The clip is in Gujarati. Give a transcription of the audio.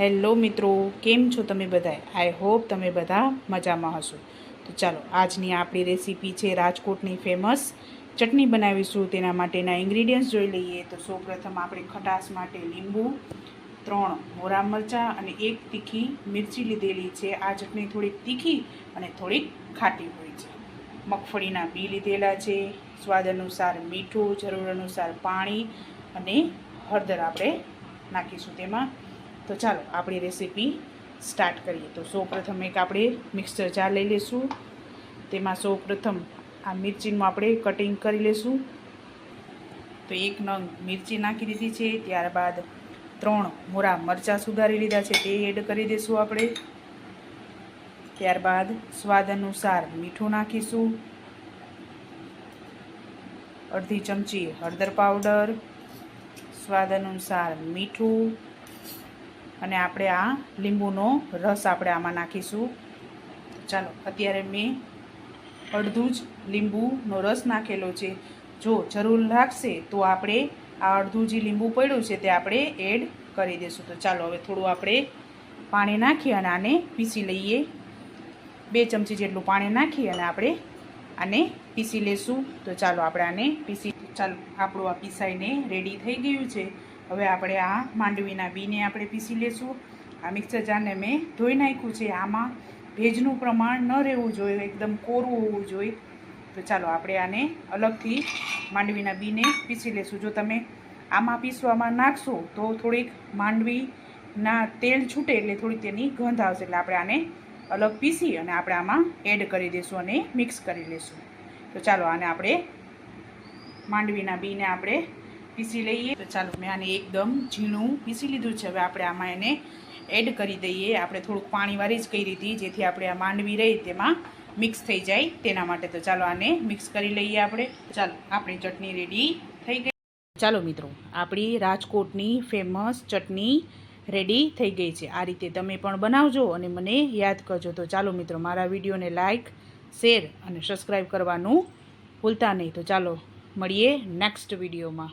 હેલો મિત્રો, કેમ છો તમે બધા આઈ હોપ તમે બધા મજામાં હશો. તો ચાલો, આજની આપણી રેસીપી છે રાજકોટની ફેમસ ચટણી બનાવીશું. તેના માટેના ઇન્ગ્રીડિયન્ટ્સ જોઈ લઈએ. તો સૌપ્રથમ આપણે ખટાશ માટે લીંબુ, ત્રણ મોરા મરચાં અને એક તીખી મિરચી લીધેલી છે. આ ચટણી થોડીક તીખી અને થોડીક ખાટી હોય છે. મગફળીના બી લીધેલા છે. સ્વાદ અનુસાર મીઠું, જરૂર અનુસાર પાણી અને હળદર આપણે નાખીશું. તેમાં તો ચાલો, આપણી રેસીપી સ્ટાર્ટ કરીએ. તો સૌપ્રથમ એક આપણે મિક્સર જાર લઈ લઈશું. તેમાં સૌપ્રથમ આ મિરચીનું આપણે કટિંગ કરી લઈશું. તો એક નંગ મિરચી નાખી દીધી છે, ત્યારબાદ ત્રણ મોરા મરચાં સુધારી લીધા છે, તે એડ કરી દઈશું આપણે. ત્યારબાદ સ્વાદ અનુસાર મીઠું નાખીશું. અડધી ચમચી હળદર પાવડર. સ્વાદ અનુસાર મીઠું. અને આપણે આ લીંબુનો રસ આપણે આમાં નાખીશું. ચાલો, અત્યારે મેં અડધું જ લીંબુનો રસ નાખેલો છે. જો જરૂર લાગશે તો આપણે આ અડધું જે લીંબુ પડ્યું છે તે આપણે એડ કરી દઈશું તો ચાલો, હવે થોડું આપણે પાણી નાખી અને આને પીસી લઈએ. બે ચમચી જેટલું પાણી નાખી અને આપણે આને પીસી લેશું. તો ચાલો, આપણે આને પીસી, ચાલો, આપણું આ પીસાઈને રેડી થઈ ગયું છે. હવે આપણે આ માંડવીના બીને આપણે પીસી લેશું. આ મિક્સર જારને મેં ધોઈ નાખ્યું છે. આમાં ભેજનું પ્રમાણ ન રહેવું જોઈએ, એકદમ કોરું હોવું જોઈએ. તો ચાલો આપણે આને અલગથી માંડવીના બીને પીસી લેશું. જો તમે આમાં પીસવામાં નાખશો તો થોડીક માંડવીના તેલ છૂટે એટલે થોડીક તેની ગંધ આવશે. એટલે આપણે આને અલગ પીસી અને આપણે આમાં એડ કરી દઈશું અને મિક્સ કરી લઈશું તો ચાલો આને આપણે માંડવીના બીને આપણે પીસી લઈએ તો ચાલો મેં આને એકદમ ઝીણું પીસી લીધું છે. હવે આપણે આમાં એને એડ કરી દઈએ. આપણે થોડુંક પાણીવાળી જ કરી હતી જેથી આપણે આ માંડવી રહી તેમાં મિક્સ થઈ જાય તેના માટે. તો ચાલો આને મિક્સ કરી લઈએ આપણે. ચાલો, આપણી ચટણી રેડી થઈ ગઈ. ચાલો મિત્રો, આપણી રાજકોટની ફેમસ ચટણી રેડી થઈ ગઈ છે. આ રીતે તમે પણ બનાવજો અને મને યાદ કરજો. તો ચાલો મિત્રો, મારા વિડીયોને લાઇક શેર અને સબસ્ક્રાઈબ કરવાનું ભૂલતા નહીં. તો ચાલો, મળીએ નેક્સ્ટ વિડીયોમાં.